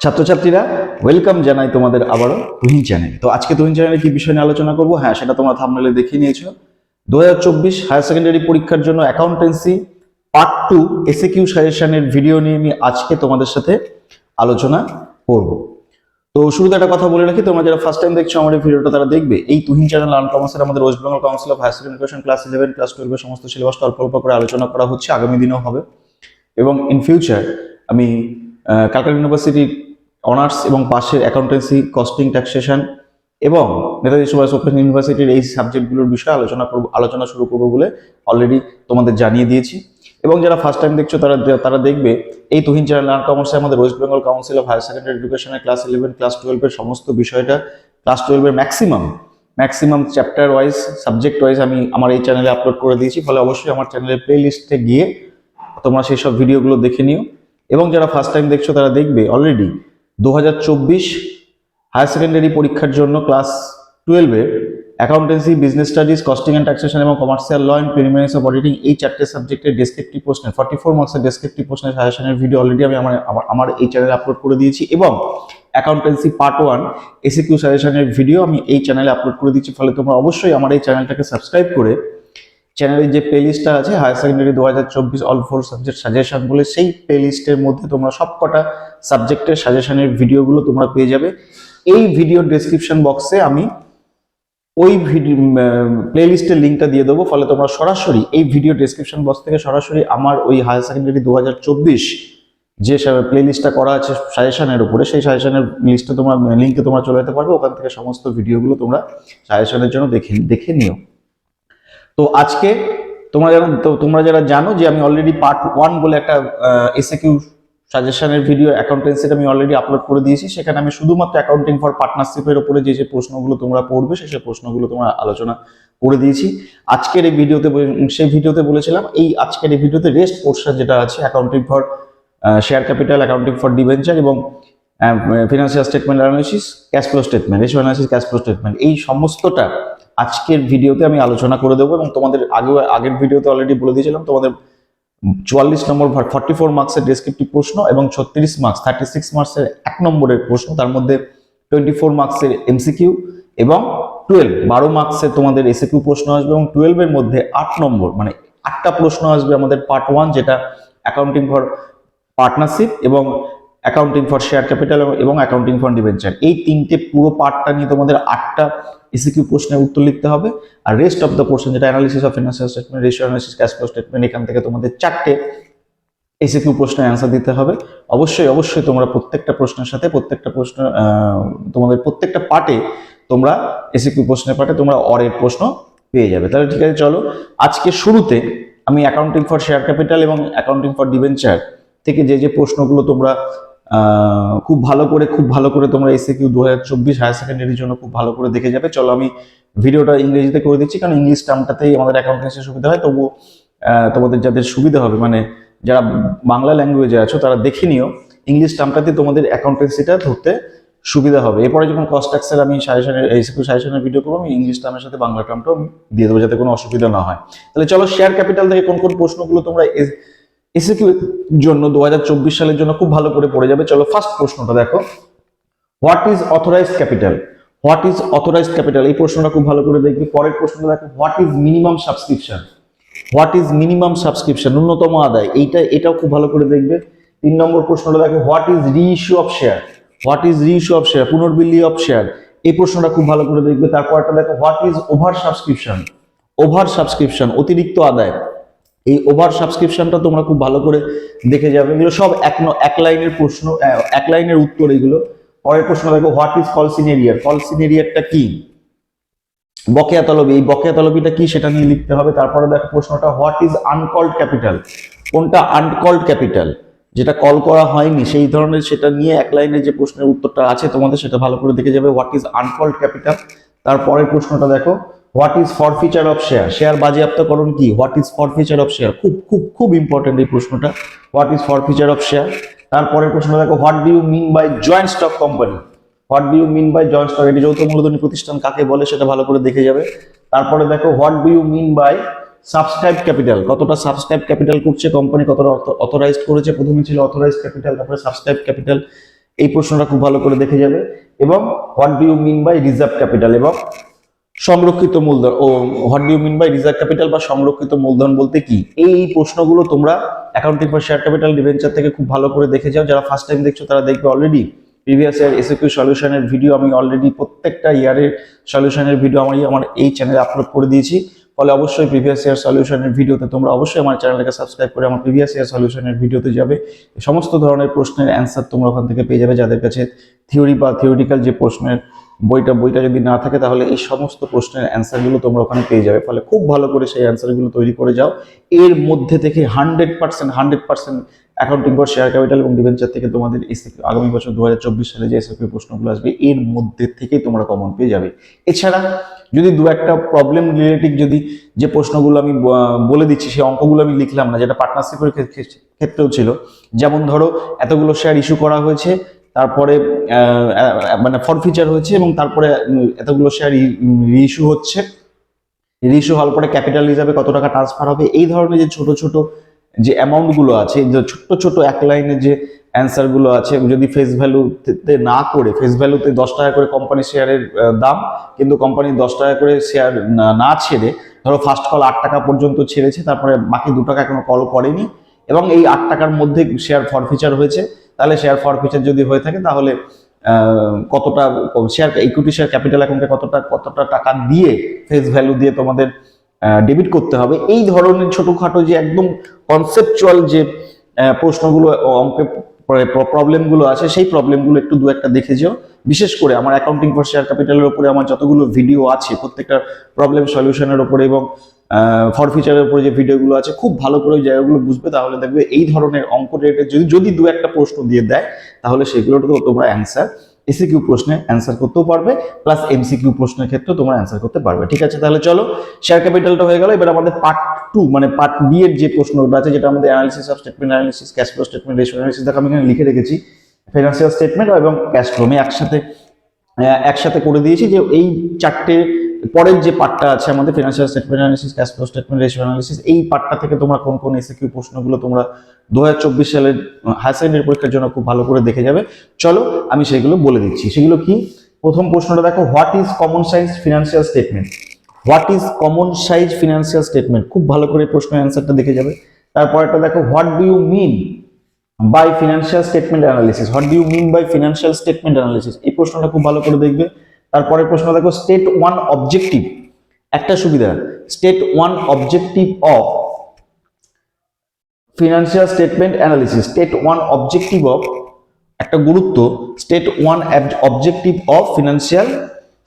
ছাত্রছাত্রীরা ওয়েলকাম জানাই তোমাদের আবারও তুহিন চ্যানেল তো আজকে তুহিন চ্যানেলে কি বিষয় নিয়ে আলোচনা করব? হ্যাঁ সেটা তোমরা থামনেলে দেখে নিয়েছো। দু হাজার চব্বিশ হায়ার সেকেন্ডারি পরীক্ষার জন্য accountancy part two S A Q সাজেশনের ভিডিও নিয়ে আমি আজকে তোমাদের সাথে আলোচনা করব। তো শুরুতে একটা কথা বলে রাখি, তোমরা যারা ফার্স্ট টাইম দেখছ এই ভিডিওটা তারা দেখবে। এই তুহিন চ্যানেল আর্ন কমার্সের আমাদের West Bengal council of higher education class eleven class টুয়েলভের সমস্ত সিলেবাসটা অল্প অল্প করে আলোচনা করা হচ্ছে, আগামী দিনেও হবে। এবং ইন ফিউচার আমি ক্যালকাটা ইউনিভার্সিটি অনার্স এবং পাশের অ্যাকাউন্টেন্সি কস্টিং ট্যাক্সেশন এবং নেতাজি সুভাষ ওপেন ইউনিভার্সিটির এই সাবজেক্টগুলোর বিষয়ে আলোচনা করব, আলোচনা শুরু করব বলে অলরেডি তোমাদের জানিয়ে দিয়েছি। এবং যারা ফার্স্ট টাইম দেখছ, তারা তারা দেখবে, এই তুহিন চ্যানেল আর্ট কমার্সে আমাদের West Bengal council of higher secondary এডুকেশনের ক্লাস ইলেভেন ক্লাস টুয়েলভের সমস্ত বিষয়টা ক্লাস টুয়েলভের maximum maximum chapter wise subject wise আমি আমার এই চ্যানেলে আপলোড করে দিয়েছি। ফলে অবশ্যই আমার চ্যানেলের প্লে লিস্টে গিয়ে তোমরা সেই সব ভিডিওগুলো দেখে নিও। এবং যারা ফার্স্ট টাইম দেখছ, তারা দেখবে অলরেডি দু হাজার চব্বিশ হায়ার সেকেন্ডারি পরীক্ষার জন্য ক্লাস টুয়েলভে accountancy business studies costing and taxation এবং commercial law and preliminaries of auditing এই চারটে সাবজেক্টের ডেসক্রিপটিভ প্রশ্নের ফর্টি ফোর মার্কসের ডেসক্রিপটিভ প্রশ্নের সাজেশনের ভিডিও অলরেডি আমি আমার, আমার- এই চ্যানেলে আপলোড করে দিয়েছি এবং accountancy part one S A Q সাজেশনের ভিডিও আমি এই চ্যানেলে আপলোড করে দিচ্ছি ফলে তোমরা অবশ্যই আমার এই চ্যানেলটাকে সাবস্ক্রাইব করে চ্যানেলের যে প্লেলিস্টটা আছে হায়ার সেকেন্ডারি দু হাজার চব্বিশ অল ফোর সাবজেক্ট সাজেশন বলে সেই প্লেলিস্টের মধ্যে তোমরা সবকটা সাবজেক্টের সাজেশনের ভিডিওগুলো তোমরা পেয়ে যাবে। এই ভিডিও ডেসক্রিপশন বক্সে আমি ওই ভিডিও প্লেলিস্টের লিঙ্কটা দিয়ে দেবো, ফলে তোমরা সরাসরি এই ভিডিও ডেসক্রিপশন বক্স থেকে সরাসরি আমার ওই হায়ার সেকেন্ডারি দু হাজার চব্বিশ যে প্লেলিস্টটা করা আছে সাজেশনের উপরে, সেই সাজেশনের লিস্টে তোমরা লিঙ্কে তোমরা চলে যেতে পারবে, ওখান থেকে সমস্ত ভিডিওগুলো তোমরা সাজেশনের জন্য দেখে দেখে নিও। তো আজকে তোমরা তো তোমরা যারা জানো যে আমি অলরেডি পার্ট ওয়ান বলে একটা এসএ কিউ সাজেশনের ভিডিও অ্যাকাউন্টেন্সির আমি অলরেডি আপলোড করে দিয়েছি। সেখানে আমি শুধুমাত্র অ্যাকাউন্টিং ফর পার্টনারশিপের উপরে যে যে প্রশ্নগুলো তোমরা পড়বে সেই সেই প্রশ্নগুলো তোমরা আলোচনা করে দিয়েছি। আজকের এই ভিডিওতে সেই ভিডিওতে বলেছিলাম, এই আজকের এই ভিডিওতে রেস্ট পোর্শন যেটা আছে accounting for share capital accounting for debenture এবং financial statement analysis cash flow statement ratio analysis cash flow statement এই সমস্তটা আজকের ভিডিওতে আমি আলোচনা করে দেবো এবং তোমাদের আগে আগের ভিডিওতে অলরেডি বলে দিয়েছিলাম, তোমাদের চুয়াল্লিশ নম্বর ফর্টি ফোর মার্কসের ডেসক্রিপটিভ প্রশ্ন এবং ছত্রিশ মার্কস থার্টি সিক্স মার্কসের এক নম্বরের প্রশ্ন, তার মধ্যে টোয়েন্টি ফোর মার্কসের এমসিকিউ এবং টুয়েলভ বারো মার্কসে তোমাদের এসিকিউ প্রশ্ন আসবে এবং টুয়েলভের মধ্যে আট নম্বর মানে আটটা প্রশ্ন আসবে আমাদের পার্ট ওয়ান যেটা অ্যাকাউন্টিং ফর পার্টনারশিপ এবং অ্যাকাউন্টিং ফর শেয়ার ক্যাপিটাল এবং অ্যাকাউন্টিং ফর ডিভেঞ্চার এই তিনটে পুরো পার্টটা নিয়ে তোমাদের আটটা এসিকিউ প্রশ্নের উত্তর লিখতে হবে। আর রেস্ট অফ দ্য পোর্শন যেটা analysis of financial statement ratio analysis cash flow statement এখান থেকে তোমাদের চারটে এসিকিউ প্রশ্নের অ্যান্সার দিতে হবে। অবশ্যই অবশ্যই তোমরা প্রত্যেকটা প্রশ্নের সাথে প্রত্যেকটা প্রশ্ন তোমাদের প্রত্যেকটা পার্টে তোমরা এসিকিউ প্রশ্নের পার্টে তোমরা অরের প্রশ্ন পেয়ে যাবে। তাহলে ঠিক আছে, চলো। আজকে শুরুতে আমি অ্যাকাউন্টিং ফর শেয়ার ক্যাপিটাল এবং অ্যাকাউন্টিং ফর ডিভেঞ্চার থেকে যে যে প্রশ্নগুলো তোমরা খুব ভালো করে, খুব ভালো করে তোমরা এসে কিউ দু হাজার চব্বিশ হায়ার সেকেন্ডারির জন্য খুব ভালো করে দেখে যাবে। চলো আমি ভিডিওটা ইংরেজিতে করে দিচ্ছি, কারণ ইংলিশ টার্মটাতেই আমাদের অ্যাকাউন্টেন্সির সুবিধা হয়। তবু তোমাদের যাদের সুবিধা হবে মানে যারা বাংলা ল্যাঙ্গুয়েজে আছো, তারা দেখে নিও, ইংলিশ টার্মটাতে তোমাদের অ্যাকাউন্টেন্সিটা ধরতে সুবিধা হবে। এরপরে যখন কস্ট ট্যাক্সের আমি সাজেশনের এসিকিউ সাজেশনের ভিডিও করব, আমি ইংলিশ টার্মের সাথে বাংলা টার্মটাও দিয়ে দেবো, যাতে কোনো অসুবিধা না হয়। তাহলে চলো শেয়ার ক্যাপিটাল থেকে কোন কোন প্রশ্নগুলো তোমরা এসিকিউ জন্য দু হাজার চব্বিশ সালের জন্য খুব ভালো করে পড়ে যাবে। চলো ফার্স্ট প্রশ্নটা দেখো। What is authorised capital what is authorised capital এই প্রশ্নটা খুব ভালো করে দেখবে। পরের প্রশ্নটা দেখো। What is minimum subscription what is minimum subscription ন্যূনতম আদায়। এইটা, এটাও খুব ভালো করে দেখবে। তিন নম্বর প্রশ্নটা দেখো। What is reissue of share what is reissue of share পুনর্বিল্লি of share এই প্রশ্নটা খুব ভালো করে দেখবে। তারপরটা দেখো। What is over subscription over subscription অতিরিক্ত আদায়। এই ওভার সাবস্ক্রিপশনটা তোমরা খুব ভালো করে দেখে যাবে। এগুলো সব এক এক লাইনের প্রশ্ন এক লাইনের উত্তর এগুলো। পরের প্রশ্ন দেখো হোয়াট ইজ কলসিনেরিয়ার কলসিনেরিয়ারটা কি? বকেয়া তলবি। এই বকেয়া তলবিটা কি সেটা নিয়ে লিখতে হবে। তারপরে দেখো প্রশ্নটা হোয়াট ইজ আনকল্ড ক্যাপিটাল কোনটা আনকল্ড ক্যাপিটাল যেটা কল করা হয়নি, সেই ধরনের সেটা নিয়ে এক লাইনের যে প্রশ্নের উত্তরটা আছে তোমাদের, সেটা ভালো করে দেখে যাবে। হোয়াট ইজ আনকল্ড ক্যাপিটাল তারপরের প্রশ্নটা দেখো what is forfeiture of share share বাজেয়াপ্তকরণ কি? What is forfeiture of share খুব খুব খুব ইম্পর্টেন্ট এই প্রশ্নটা। What is forfeiture of share তারপরের প্রশ্ন দেখো what do you mean by joint stock company what do you mean by joint stock এটি যৌথ মূলধনী প্রতিষ্ঠান, কাকে বলে সেটা ভালো করে দেখে যাবে। তারপরে দেখো what do you mean by subscribe capital কতটা সাবস্ক্রাইব ক্যাপিটাল করছে কোম্পানি কতটা অথরাইজড করেছে? প্রথমে ছিল অথরাইজড ক্যাপিটাল তারপরে সাবস্ক্রাইব ক্যাপিটাল এই প্রশ্নটা খুব ভালো করে দেখে যাবে। এবং what do you mean by reserve capital এবং সংরক্ষিত মূলধন, ও what you mean by reserve capital বা সংরক্ষিত মূলধন বলতে কি? এই প্রশ্নগুলো তোমরা accounting for share capital debenture থেকে খুব ভালো করে দেখে যাও। যারা ফার্স্ট টাইম দেখছ তারা দেখবে অলরেডি প্রিভিয়াস ইয়ার এসএকিউ সলিউশনের ভিডিও আমি অলরেডি প্রত্যেকটা ইয়ারের সলিউশনের ভিডিও আমি আমার এই চ্যানেলে আপলোড করে দিয়েছি। ফলে অবশ্যই প্রিভিয়াস ইয়ার সলিউশনের ভিডিওতে তোমরা অবশ্যই আমার চ্যানেলটাকে সাবস্ক্রাইব করে আমার প্রিভিয়াস ইয়ার সলিউশনের ভিডিওতে যাবে। সমস্ত ধরনের প্রশ্নের অ্যান্সার তোমরা ওখান থেকে পেয়ে যাবে। যাদের কাছে থিওরি বা থিওরিটিক্যাল যে প্রশ্নের বইটা বইটা যদি না থাকে তাহলে এই সমস্ত প্রশ্নের অ্যান্সারগুলো তোমরা ওখানে পেয়ে যাবে। ফলে খুব ভালো করে সেই অ্যান্সারগুলো তৈরি করে যাও। এর মধ্যে থেকে hundred percent hundred percent accounting for share capital এবং ডিভেঞ্চার থেকে তোমাদের এসিপি আগামী বছর দু হাজার চব্বিশ সালে যে এসিপি প্রশ্নগুলো আসবে, এর মধ্যে থেকেই তোমরা কমন পেয়ে যাবে। এছাড়া যদি দু একটা প্রবলেম রিলেটিভ যদি যে প্রশ্নগুলো আমি বলে দিচ্ছি, সেই অঙ্কগুলো আমি লিখলাম না, যেটা পার্টনারশিপের ক্ষেত্রেও ছিল। যেমন ধরো, এতগুলো শেয়ার ইস্যু করা হয়েছে তারপরে মানে ফর ফিচার হয়েছে এবং তারপরে এতগুলো শেয়ার রিইস্যু হচ্ছে। রিইস্যু হওয়ার পরে ক্যাপিটাল হিসাবে কত টাকা ট্রান্সফার হবে? এই ধরনের যে ছোট ছোট যে অ্যামাউন্টগুলো আছে, যে ছোট্ট ছোট এক লাইনের যে অ্যান্সারগুলো আছে, যদি ফেস ভ্যালুতে না করে ফেস ভ্যালুতে দশ টাকা করে কোম্পানি শেয়ারের দাম, কিন্তু কোম্পানি দশ টাকা করে শেয়ার না ছেড়ে, ধরো ফার্স্ট কল আট টাকা পর্যন্ত ছেড়েছে, তারপরে বাকি দু টাকা এখনও কল করেনি, এবং এই আট টাকার মধ্যে শেয়ার ফর ফিচার হয়েছে। তাহলে শেয়ার ফর ফিচার যদি হয়ে থাকে, তাহলে কতটা শেয়ার ইকুইটি শেয়ার ক্যাপিটাল অ্যাকাউন্টে কতটা কতটা টাকা দিয়ে ফেস ভ্যালু দিয়ে তোমাদের ডেবিট করতে হবে? এই ধরনের ছোটখাটো যে একদম কনসেপচুয়াল যে প্রশ্নগুলো ও অঙ্কের প্রবলেমগুলো আছে, সেই প্রবলেমগুলো একটু দু একটা দেখে যেও। বিশেষ করে আমার অ্যাকাউন্টিং ফর শেয়ার ক্যাপিটালের উপরে আমার যতগুলো ভিডিও আছে, প্রত্যেকটা প্রবলেম সলিউশনের উপরে এবং ফর ফিচারের উপরে যে ভিডিওগুলো আছে, খুব ভালো করে জায়গাগুলো বুঝবে, তাহলে দেখবে এই ধরনের অঙ্ক রিলেটেড যদি যদি দু একটা প্রশ্ন দিয়ে দেয়, তাহলে সেগুলোতেও তোমরা অ্যান্সার এসিকিউ প্রশ্নে অ্যান্সার করতেও পারবে প্লাস এমসিকিউ প্রশ্নের ক্ষেত্রে তোমরা অ্যান্সার করতে পারবে। ঠিক আছে, তাহলে চলো শেয়ার ক্যাপিটালটা হয়ে গেল, এবার আমাদের পার্ট টু মানে পার্ট বি এর যে প্রশ্নগুলো আছে, যেটা আমাদের analysis of statement analysis cash flow statement ratio analysis দেখো আমি এখানে লিখে রেখেছি ফিনান্সিয়াল স্টেটমেন্ট এবং ক্যাশ ফ্লো আমি একসাথে একসাথে করে দিয়েছি যে এই চারটে পরের যে পার্টটা আছে আমাদের financial statement analysis cash flow statement ratio analysis এই পার্টটা থেকে তোমরা কোন কোন এসে কিউ প্রশ্নগুলো তোমরা দু হাজার চব্বিশ সালের হায়ার সেকেন্ডারি পরীক্ষার জন্য খুব ভালো করে দেখে যাবে। চলো আমি সেগুলো বলে দিচ্ছি। সেগুলো কি? প্রথম প্রশ্নটা দেখো what is common size financial statement what is common size financial statement খুব ভালো করে প্রশ্নের অ্যান্সারটা দেখে যাবে। তারপরটা দেখো what do you mean by financial statement analysis what do you mean by financial statement analysis এই প্রশ্নটা খুব ভালো করে দেখবে। তারপরে প্রশ্ন দেখো স্টেট ওয়ান অবজেক্টিভ একটা সুবিধা state one objective of financial statement analysis state one objective of একটা গুরুত্ব state one objective of financial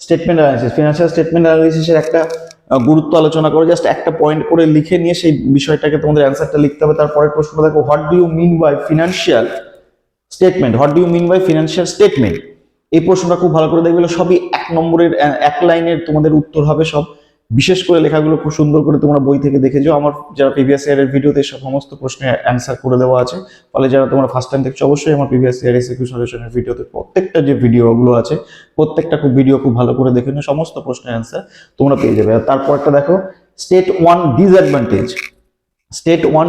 statement analysis financial statement অ্যানালিসিসের একটা গুরুত্ব আলোচনা করে। জাস্ট একটা পয়েন্ট করে লিখে নিয়ে সেই বিষয়টাকে তোমাদের অ্যান্সারটা লিখতে হবে। তারপরের প্রশ্ন দেখো what do you mean by financial statement what do you mean by financial statement এই প্রশ্নটা খুব ভালো করে দেখবে, সবই এক নম্বরের এক লাইনের তোমাদের উত্তর হবে সব। বিশেষ করে লেখাগুলো খুব সুন্দর করে তোমরা বই থেকে দেখে যাও আমার যারা প্রিভিয়াস ইয়ারের ভিডিওতে সব সমস্ত প্রশ্নের অ্যান্সার করে দেওয়া আছে, ফলে যারা তোমরা ফার্স্ট টাইম দেখছ, অবশ্যই আমার প্রিভিয়াস ইয়ার এসিকিউ সলিউশনের ভিডিওতে প্রত্যেকটা যে ভিডিওগুলো আছে, প্রত্যেকটা খুব ভিডিও খুব ভালো করে দেখে নিও, সমস্ত প্রশ্নের অ্যান্সার তোমরা পেয়ে যাবে। আর তারপরটা দেখো state one disadvantage state one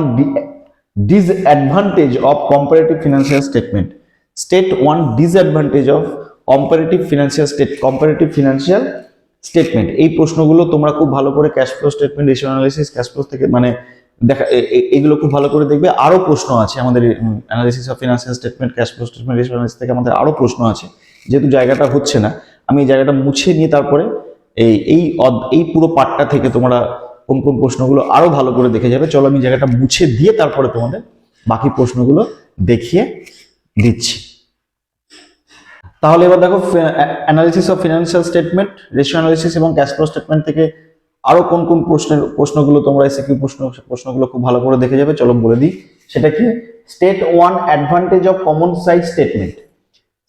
disadvantage of comparative financial statement state one disadvantage of comparative financial state comparative financial statement এই প্রশ্নগুলো তোমরা খুব ভালো করে cash flow statement ratio analysis cash flow থেকে মানে দেখা, এ- এ- এগুলো খুব ভালো করে দেখবে। আরও প্রশ্ন আছে আমাদের analysis of financial statement cash flow statement ratio analysis থেকে আমাদের আরও প্রশ্ন আছে। যেহেতু জায়গাটা হচ্ছে না, আমি এই জায়গাটা মুছে নিয়ে তারপরে এই এই এই পুরো পার্টটা থেকে তোমরা কোন কোন প্রশ্নগুলো আরও ভালো করে দেখে যাবে। চলো আমি জায়গাটা মুছে দিয়ে তারপরে তোমাদের বাকি প্রশ্নগুলো দেখিয়ে দিচ্ছি। তাহলে এবার দেখো analysis of financial statement ratio analysis এবং ক্যাশ ফ্লো স্টেটমেন্ট থেকে আরও কোন কোন প্রশ্নের, প্রশ্নগুলো তোমরা এসে প্রশ্ন, প্রশ্নগুলো খুব ভালো করে দেখে যাবে। চলো বলে দিই। সেটা কি state one advantage of common size statement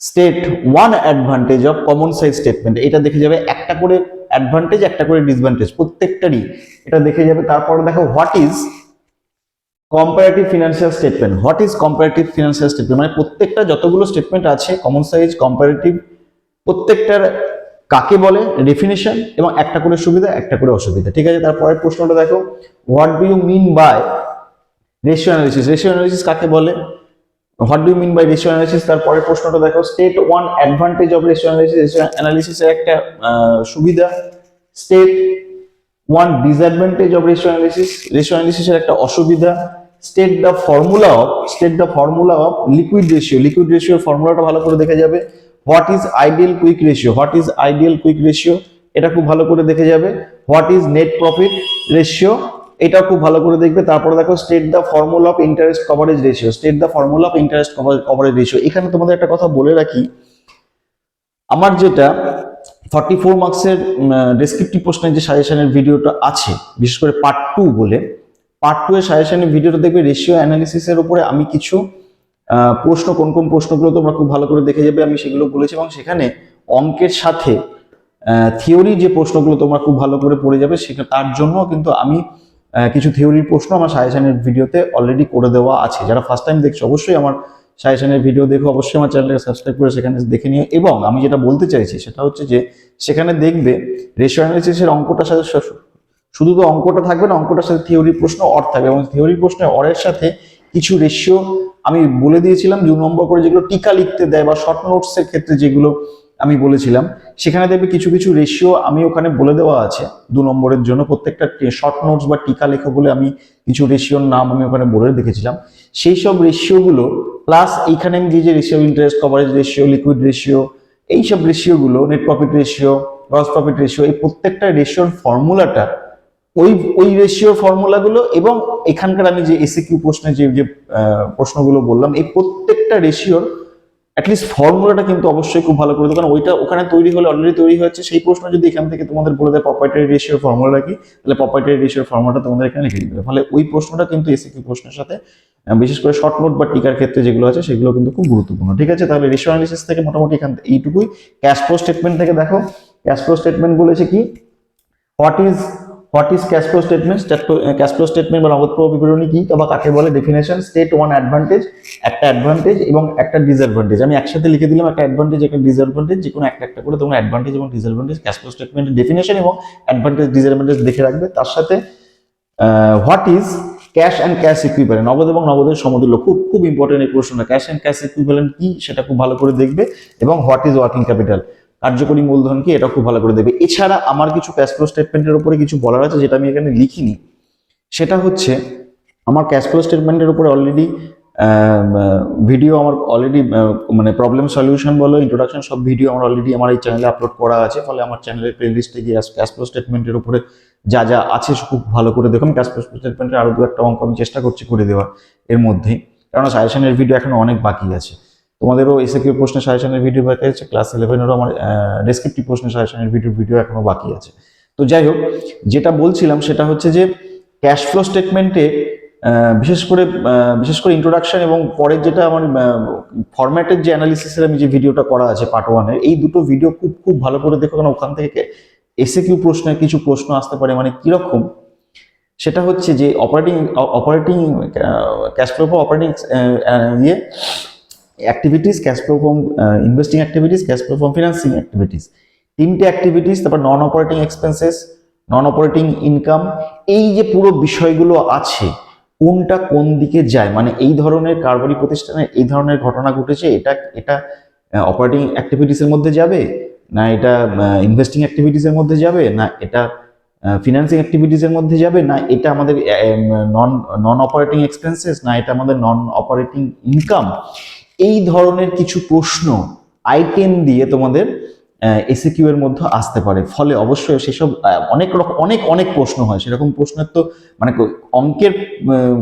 state one advantage of common size statement এটা দেখে যাবে একটা করে অ্যাডভান্টেজ একটা করে ডিসঅ্যাডভান্টেজ প্রত্যেকটারই এটা দেখে যাবে। তারপরে দেখো what is comparative financial statement what is comparative financial statement মানে প্রত্যেকটা যতগুলো স্টেটমেন্ট আছে কমন সাইজ কম্পারেটিভ প্রত্যেকটার কাকে বলে ডেফিনেশন এবং একটা করে সুবিধা, একটা করে অসুবিধা। ঠিক আছে? তারপরের প্রশ্নটা দেখো। What do you mean by ratio analysis ratio analysis কাকে বলে? What do mean by ratio analysis তার পরের প্রশ্নটা দেখো। State one advantage of ratio analysis ratio অ্যানালিসিসের একটা সুবিধা। State one disadvantage of ratio analysis ratio অ্যানালিসিসের একটা অসুবিধা। State the formula of state the formula of liquid ratio liquid রেশিওর ফর্মুলাটা ভালো করে দেখে যাবে। What is ideal quick ratio what is ideal quick ratio এটা খুব ভালো করে দেখে যাবে। What is net profit ratio এটা খুব ভালো করে দেখবে। তারপরে দেখো state the formula of interest coverage ratio state the formula of interest coverage ratio এখানে তোমাদের একটা কথা বলে রাখি। আমার যেটা ফর্টি ফোর মার্কসের ডেসক্রিপটিভ প্রশ্নের যে সাজেশনের ভিডিওটা আছে, বিশেষ করে পার্ট টু বলে পার্ট টু এর সাজেশনের ভিডিওটা দেখবে রেশিও অ্যানালিসিসের উপরে আমি কিছু প্রশ্ন, কোন কোন প্রশ্নগুলো তোমরা খুব ভালো করে দেখে যাবে, আমি সেগুলো বলেছি এবং সেখানে অঙ্কের সাথে থিওরি যে প্রশ্নগুলো তোমরা খুব ভালো করে পড়ে যাবে সেটা, তার জন্য কিন্তু আমি কিছু থিওরির প্রশ্ন আমার সাজেশনের ভিডিওতে অলরেডি করে দেওয়া আছে। যারা ফার্স্ট টাইম দেখছ, অবশ্যই আমার সাজেশনের ভিডিও দেখো, অবশ্যই আমার চ্যানেলটাকে সাবস্ক্রাইব করে সেখানে দেখে নিও। এবং আমি যেটা বলতে চাইছি, সেটা হচ্ছে যে, সেখানে দেখবে রেশিও অ্যানালিসিসের অঙ্কটার সাথে শুধু তো অঙ্কটা থাকবে না, অঙ্কটার সাথে থিওরি প্রশ্ন অর থাকবে। এবং থিওরি প্রশ্নের অরের সাথে কিছু রেশিও আমি বলে দিয়েছিলাম, দু নম্বর করে যেগুলো টিকা লিখতে দেয় বা শর্ট নোটস এর ক্ষেত্রে যেগুলো আমি বলেছিলাম, সেখানে দেখবে কিছু কিছু রেশিও আমি ওখানে বলে দেওয়া আছে দু নম্বরের জন্য। প্রত্যেকটা শর্ট নোটস বা টিকা লেখো বলে আমি কিছু রেশিওর নাম আমি ওখানে বলে দেখেছিলাম। সেই সব রেশিওগুলো প্লাস এইখানে আমি যে যে ratio interest coverage ratio liquid ratio এইসব রেশিওগুলো net profit ratio gross profit ratio এই প্রত্যেকটা রেশিওর ফর্মুলাটা ওই ওই রেশিও ফর্মুলাগুলো এবং এখানকার আমি যে এসে কিউ প্রশ্নে যে যে প্রশ্নগুলো বললাম, এই প্রত্যেকটা রেশিওর অ্যাটলিস্ট ফর্মুলাটা কিন্তু অবশ্যই খুব ভালো করে দেবো। কারণ ওইটা ওখানে তৈরি হলে অলরেডি তৈরি হয়েছে। সেই প্রশ্ন যদি এখান থেকে তোমাদের বলে দেয় প্রপার্টারি রেশিওর ফর্মুলা কি, তাহলে প্রপার্টারি রেশিওর ফর্মুলাটা তোমাদের এখানে লিখে দিবে। ফলে ওই প্রশ্নটা কিন্তু এসে কিউ প্রশ্নের সাথে বিশেষ করে শর্ট নোট বা টিকার ক্ষেত্রে যেগুলো আছে, সেগুলো কিন্তু খুব গুরুত্বপূর্ণ। ঠিক আছে? তাহলে রেশিও অ্যানালিসিস থেকে মোটামুটি এখান থেকে এইটুকুই। ক্যাশ ফ্লো স্টেটমেন্ট থেকে দেখো। ক্যাশ ফ্লো স্টেটমেন্ট বলেছে কি what is what is cash flow statement cash flow statement বা নগদ প্রবাহ বিবরণী কি? বা কাকে বলে? ডেফিনেশন স্টেট ওয়ান অ্যাডভান্টেজ একটা অ্যাডভান্টেজ এবং একটা ডিসঅ্যাডভান্টেজ আমি একসাথে লিখে দিলাম একটা অ্যাডভান্টেজ একটা ডিসঅ্যাডভান্টেজ যে কোনো একটা একটা করে তোমরা অ্যাডভান্টেজ এবং ডিসঅ্যাডভান্টেজ ক্যাশ ফ্লো স্টেটমেন্টের ডেফিনেশন এবং অ্যাডভান্টেজ ডিসঅ্যাডভান্টেজ দেখে রাখবে। তার সাথে what is cash and cash equivalent নগদ এবং নগদের সমতুল্য। খুব খুব ইম্পর্টেন্ট এই প্রশ্নটা। ক্যাশ অ্যান্ড ক্যাশ ইকুইভ্যালেন্ট কি? সেটা খুব ভালো করে দেখবে। এবং হোয়াট ইজ ওয়ার্কিং ক্যাপিটাল কার্যকরী মূলধন কি এটা খুব ভালো করে দেবে এছাড়া আমার কিছু ক্যাশ ফ্লো স্টেটমেন্টের উপরে কিছু বলার আছে যেটা আমি এখানে লিখিনি। সেটা হচ্ছে, আমার ক্যাশ ফ্লো স্টেটমেন্টের উপরে অলরেডি ভিডিও আমার অলরেডি মানে প্রবলেম সলিউশন বলো ইন্ট্রোডাকশন সব ভিডিও আমার অলরেডি আমার এই চ্যানেলে আপলোড করা আছে। ফলে আমার চ্যানেলের প্লে লিস্টে গিয়ে ক্যাশ ফ্লো স্টেটমেন্টের উপরে যা যা আছে খুব ভালো করে দেখুন। ক্যাশ ফ্লো স্টেটমেন্টের আরও দু একটা অঙ্ক আমি চেষ্টা করছি করে দেওয়ার এর মধ্যেই। কারণ সাজেশনের ভিডিও এখনও অনেক বাকি আছে। তোমাদেরও এসে কিউ প্রশ্নের সাজেশনের ভিডিও বাকি আছে ক্লাস ইলেভেনেরও আমার ডেসক্রিপটিভ প্রশ্নের সাজেশনের ভিডিও ভিডিও এখনও বাকি আছে। তো যাই হোক, যেটা বলছিলাম সেটা হচ্ছে যে ক্যাশ ফ্লো স্টেটমেন্টে বিশেষ করে বিশেষ করে ইন্ট্রোডাকশন এবং পরের যেটা আমার ফরম্যাটের যে অ্যানালিসিসের আমি যে ভিডিওটা করা আছে পার্ট ওয়ানের এই দুটো ভিডিও খুব খুব ভালো করে দেখো কারণ ওখান থেকে এসে কিউ প্রশ্নের কিছু প্রশ্ন আসতে পারে। মানে কীরকম? সেটা হচ্ছে যে operating operating cash flow for operating ইয়ে activities cash flow from investing activities cash flow from financing activities তিনটে অ্যাক্টিভিটিস তারপর non operating expenses non operating income এই যে পুরো বিষয়গুলো আছে, কোনটা কোন দিকে যায় মানে এই ধরনের কারবারি প্রতিষ্ঠানে এই ধরনের ঘটনা ঘটেছে, এটা এটা অপারেটিং অ্যাক্টিভিটিসের মধ্যে যাবে, না এটা ইনভেস্টিং অ্যাক্টিভিটিসের মধ্যে যাবে, না এটা ফিনান্সিং অ্যাক্টিভিটিসের মধ্যে যাবে, না এটা আমাদের নন নন অপারেটিং এক্সপেন্সেস না এটা আমাদের নন অপারেটিং ইনকাম এই ধরনের কিছু প্রশ্ন আইটেম দিয়ে তোমাদের এসিকিউ এর মধ্যে আসতে পারে। ফলে অবশ্যই সেসব অনেক রকম অনেক অনেক প্রশ্ন হয়। সেরকম প্রশ্নের তো মানে অঙ্কের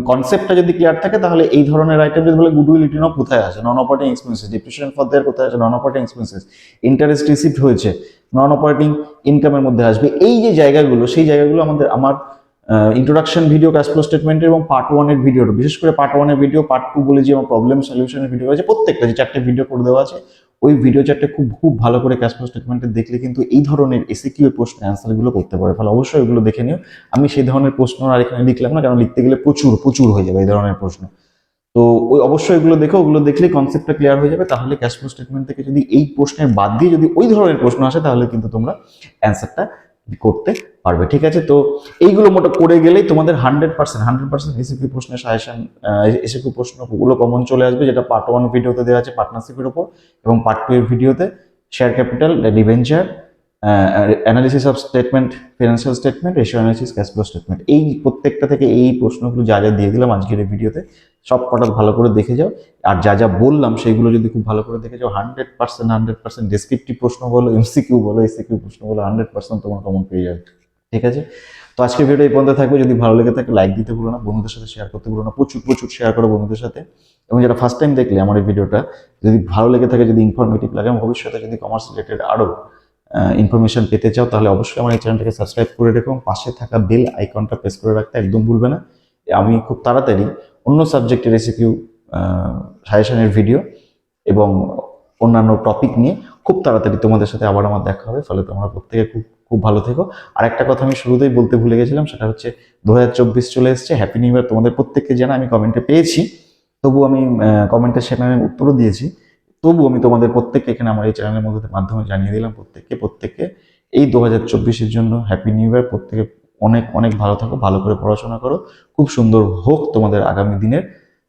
কনসেপ্টটা যদি ক্লিয়ার থাকে, তাহলে এই ধরনের আইটেম যদি বলে গুডউইল রিটার্ন অফ কোথায় আছে? Non operating expenses depreciation for there কোথায় আছে? Non operating expenses interest received হয়েছে নন অপারেটিং ইনকামের মধ্যে আসবে। এই যে জায়গাগুলো, সেই জায়গাগুলো আমাদের, আমার ইন্ট্রোডাকশন ভিডিও ক্যাশ ফ্লো স্টেটমেন্টের এবং পার্ট ওয়ানের ভিডিওটা বিশেষ করে পার্ট ওয়ানের ভিডিও পার্ট টু বলে যে আমার প্রবলেম সলিউশনের ভিডিও আছে প্রত্যেকটা যে চারটে ভিডিও করে দেওয়া আছে, ওই ভিডিও চারটে খুব খুব ভালো করে ক্যাশ ফ্লো স্টেটমেন্টে দেখলে কিন্তু এই ধরনের এসে কিউ প্রশ্নের অ্যান্সারগুলো করতে পারে। ফলে অবশ্যই ওগুলো দেখে নিও। আমি সেই ধরনের প্রশ্ন আর এখানে লিখলাম না, কারণ লিখতে গেলে প্রচুর প্রচুর হয়ে যাবে এই ধরনের প্রশ্ন। তো ওই অবশ্যই এগুলো দেখো, ওগুলো দেখলে কনসেপ্টটা ক্লিয়ার হয়ে যাবে। তাহলে ক্যাশ ফ্লো স্টেটমেন্ট থেকে যদি এই প্রশ্নের বাদ দিয়ে যদি ওই ধরনের প্রশ্ন আসে, তাহলে কিন্তু তোমরা অ্যান্সারটা করতে পারবে, ঠিক আছে? তো এইগুলো মোটা করে গেলেই তোমাদের hundred percent hundred percent ACP প্রশ্নের সাজেশন এসিপি প্রশ্নগুলো কমন চলে আসবে, যেটা পার্ট ওয়ান ভিডিওতে দেওয়া আছে পার্টনারশিপের উপর এবং পার্ট টু ভিডিওতে share capital debenture analysis of statement financial statement ratio analysis cash flow statement এই প্রত্যেকটা থেকে এই প্রশ্নগুলো যা যা দিয়ে দিলাম আজকের এই ভিডিওতে, সব কটা ভালো করে দেখে যাও। আর যা যা বললাম সেইগুলো যদি খুব ভালো করে দেখে যাও hundred percent hundred percent descriptive প্রশ্ন বলো এমসিকিউ বলো এসিকিউ প্রশ্ন বলো হান্ড্রেড পার্সেন্ট তোমার কমন পেয়ে যাবে। ঠিক আছে? তো আজকের ভিডিও এই পর্যন্ত থাকবে। যদি ভালো লেগে থাকে লাইক দিতে ভুলো না, বন্ধুদের সাথে শেয়ার করতে ভুলো না, প্রচুর প্রচুর শেয়ার করো বন্ধুদের সাথে। এবং যারা ফার্স্ট টাইম দেখলে আমার এই ভিডিওটা যদি ভালো লেগে থাকে, যদি ইনফরমেটিভ লাগে ভবিষ্যতে যদি কমার্স রিলেটেড আরও ইনফরমেশন পেতে চাও, তাহলে অবশ্যই আমার এই চ্যানেলটাকে সাবস্ক্রাইব করে রেখো। পাশে থাকা বেল আইকনটা প্রেস করে রাখতে একদম ভুলবে না। আমি খুব তাড়াতাড়ি অন্য সাবজেক্টের রেসিপিউ সাজেশনের ভিডিও এবং অন্যান্য টপিক নিয়ে খুব তাড়াতাড়ি তোমাদের সাথে আবার আমার দেখা হবে। ফলে তোমরা প্রত্যেকে খুব খুব ভালো থেকো। আর একটা কথা আমি শুরুতেই বলতে ভুলে গেছিলাম, সেটা হচ্ছে দু হাজার চব্বিশ চলে এসছে। হ্যাপি নিউ ইয়ার তোমাদের প্রত্যেককে জানা আমি কমেন্টে পেয়েছি। তবু আমি কমেন্টের সেখানে উত্তরও দিয়েছি। তবু আমি তোমাদের প্রত্যেককে এখানে আমার এই চ্যানেলের মধ্যে মাধ্যমে জানিয়ে দিলাম, প্রত্যেককে প্রত্যেককে। এই দু হাজার চব্বিশের জন্য হ্যাপি নিউ ইয়ার প্রত্যেকে অনেক অনেক ভালো থাকো, ভালো করে পড়াশোনা করো। খুব সুন্দর হোক তোমাদের আগামী দিনের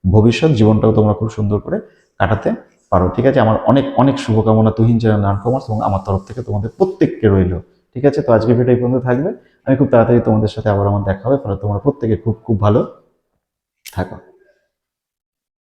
ভবিষ্যৎ। জীবনটাও তোমরা খুব সুন্দর করে কাটাতে পারো, ঠিক আছে? আমার অনেক অনেক শুভকামনা। তুহিন চ্যানেল নান কমার্স এবং আমার তরফ থেকে তোমাদের প্রত্যেককে রইল, ঠিক আছে? তো আজকে ভিডিও এই পর্যন্ত থাকবে। আমি খুব তাড়াতাড়ি তোমাদের সাথে আবার আমার দেখা হবে, ফলে তোমরা প্রত্যেকে খুব খুব ভালো থাকো।